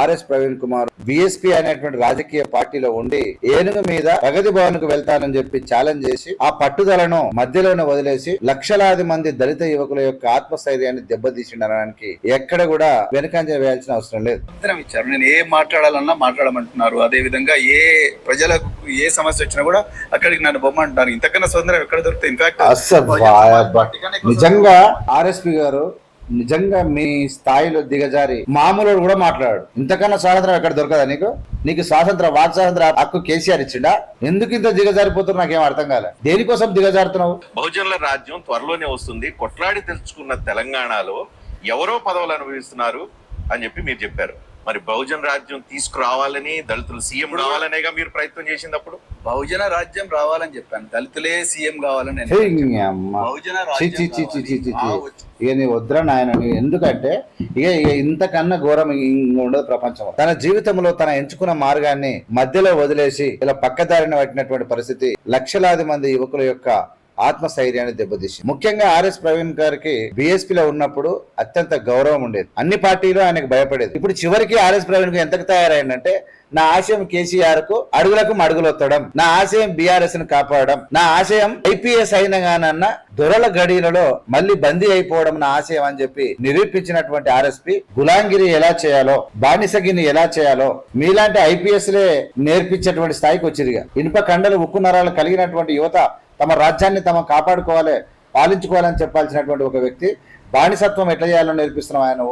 RS Praveen Kumar BSP అనేటువంటి రాజకీయ పార్టీలో ఉండి ఏనుగు మీద ప్రగతి భవన్కు వెళ్తానని చెప్పి ఛాలెంజ్ చేసి ఆ పట్టుదలను మధ్యలోనే వదిలేసి లక్షలాది మంది దళిత యువకుల యొక్క ఆత్మస్థైర్యాన్ని దెబ్బతీసిండడానికి ఎక్కడ కూడా వెనుకంజ వేయాల్సిన అవసరం లేదు. ఇచ్చారు. నేను ఏ మాట్లాడాలన్నా మాట్లాడమంటున్నారు. అదే విధంగా ఏ ప్రజలకు ఏ సమస్య వచ్చినా కూడా అక్కడికి నన్ను బొమ్మంటున్నారు. ఇంతకన్నా స్వతంత్రం ఎక్కడ దొరుకుతుంది ఇన్ఫాక్ట్ నిజంగా ఆర్ఎస్పి గారు నిజంగా మీ స్థాయిలో దిగజారి మామూలు కూడా మాట్లాడాడు. ఇంతకన్నా స్వాతంత్రం ఎక్కడ దొరకదా నీకు? నీకు స్వాతంత్ర వాక్ స్వాతంత్ర హక్కు కేసీఆర్ ఇచ్చిండా? ఎందుకు ఇంత దిగజారిపోతున్నా నాకేం అర్థం కాలే. దేనికోసం దిగజారుతున్నావు? బహుజనుల రాజ్యం త్వరలోనే వస్తుంది. కొట్లాడి తెలుసుకున్న తెలంగాణలో ఎవరో పదవులు అనుభవిస్తున్నారు అని చెప్పి మీరు చెప్పారు. మరి బహుజన రాజ్యం తీసుకురావాలని దళితులు సీఎం రావాలనేగా మీరు ప్రయత్నం చేసినప్పుడు బహుజన రాజ్యం రావాలని చెప్పాను. దళితులే సీఎం కావాలని. బహుజన ఇక నీ వద్దురా నాయన ఎందుకంటే ఇక ఇక ఇంతకన్నా ఘోరం ఉండదు ప్రపంచం. తన జీవితంలో తన ఎంచుకున్న మార్గాన్ని మధ్యలో వదిలేసి ఇలా పక్కదారిన పట్టినటువంటి పరిస్థితి లక్షలాది మంది యువకుల యొక్క ఆత్మస్థైర్యాన్ని దెబ్బతీసింది. ముఖ్యంగా ఆర్ఎస్ ప్రవీణ్ గారికి BSP లో ఉన్నప్పుడు అత్యంత గౌరవం ఉండేది. అన్ని పార్టీలు ఆయనకు భయపడేది. ఇప్పుడు చివరికి ఆర్ఎస్ ప్రవీణ్కు ఎంతకు తయారైందంటే నా ఆశయం కేసీఆర్కు అడుగులకు మడుగులొత్తడం నా ఆశయం బీఆర్ఎస్ను కాపాడడం నా ఆశయం ఐపీఎస్ అయినగానన్న దొరల గడిలలో మళ్ళీ బందీ అయిపోవడం నా ఆశయం అని చెప్పి నిరూపించినటువంటి ఆర్ఎస్పి గులాంగిరి ఎలా చేయాలో బానిసగిని ఎలా చేయాలో మీలాంటి ఐపీఎస్ లే నేర్పించేటువంటి స్థాయికి వచ్చిందిగా. ఇనుప కండలు ఉక్కు నరాలు కలిగినటువంటి యువత తమ రాజ్యాన్ని తమ కాపాడుకోవాలి పాలించుకోవాలని చెప్పాల్సినటువంటి ఒక వ్యక్తి బానిసత్వం ఎట్లా చేయాలని నేర్పిస్తున్నావు ఆయన?